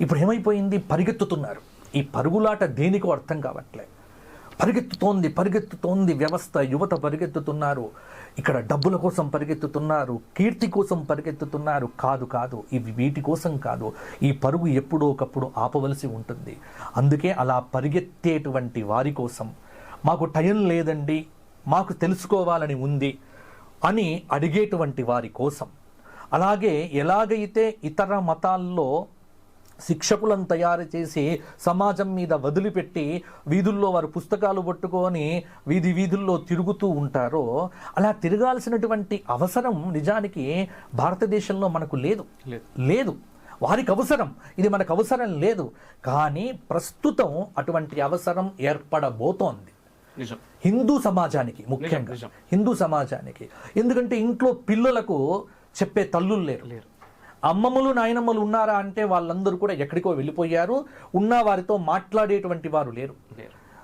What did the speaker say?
ఇప్పుడు ఏమైపోయింది పరిగెత్తుతున్నారు. ఈ పరుగులాట దేనికో అర్థం కావట్లే. పరిగెత్తుతోంది పరిగెత్తుతోంది వ్యవస్థ. యువత పరిగెత్తుతున్నారు. ఇక్కడ డబ్బుల కోసం పరిగెత్తుతున్నారు. కీర్తి కోసం పరిగెత్తుతున్నారు. కాదు కాదు. ఇవి వీటి కోసం కాదు. ఈ పరుగు ఎప్పుడో ఒకప్పుడు ఆపవలసి ఉంటుంది. అందుకే అలా పరిగెత్తేటువంటి వారి కోసం. మాకు టైం లేదండి. మాకు తెలుసుకోవాలని ఉంది అని అడిగేటువంటి వారి కోసం. అలాగే ఎలాగైతే ఇతర మతాల్లో శిక్షకులను తయారు చేసి సమాజం మీద వదిలిపెట్టి వీధుల్లో వారు పుస్తకాలు పట్టుకొని వీధి వీధుల్లో తిరుగుతూ ఉంటారో అలా తిరగాల్సినటువంటి అవసరం నిజానికి భారతదేశంలో మనకు లేదు. లేదు. లేదు. వారికి అవసరం. ఇది మనకు అవసరం లేదు. కానీ ప్రస్తుతం అటువంటి అవసరం ఏర్పడబోతోంది. హిందూ సమాజానికి ముఖ్యంగా. హిందూ సమాజానికి. ఎందుకంటే ఇంట్లో పిల్లలకు చెప్పే తల్లులు లేరు. లేరు. అమ్మమ్మలు నాయనమ్మలు ఉన్నారా అంటే వాళ్ళందరూ కూడా ఎక్కడికో వెళ్ళిపోయారు. ఉన్న వారితో మాట్లాడేటువంటి వారు లేరు. లేరు.